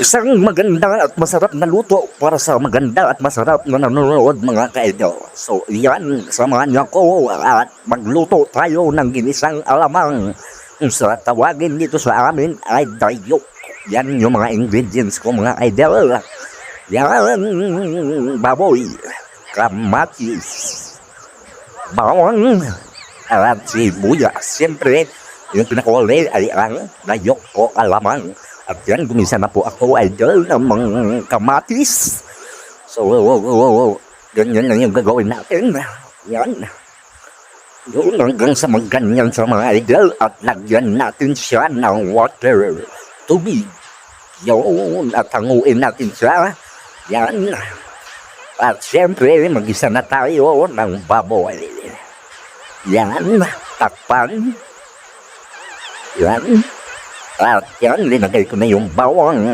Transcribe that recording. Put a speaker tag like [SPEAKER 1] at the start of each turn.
[SPEAKER 1] Isang maganda at masarap na luto para sa maganda at masarap na nanonood mga ka-idol. So yan, samahan niyo ako at magluto tayo ng ginisang alamang. Sa tawagin dito sa amin ay dayok. Yan yung mga ingredients ko mga idol. Yan, baboy, kamatis, bawang, at sibuyas. Siyempre, yung pinakawali ay ang dayok o alamang. At yan, gumisa na po ako idol ng mga kamatis. So, wow, wow, wow, wow. ganyan lang yung gagawin natin. Yan. Doon hanggang sa magganyan sa mga idol at lagyan natin siya ng water. Tubig. Yun. At hanguin natin siya. Yan. At syempre, mag-isa na tayo ng baboy. Yan. Takpan. Yan. At yan, linagay ko na yung bawang.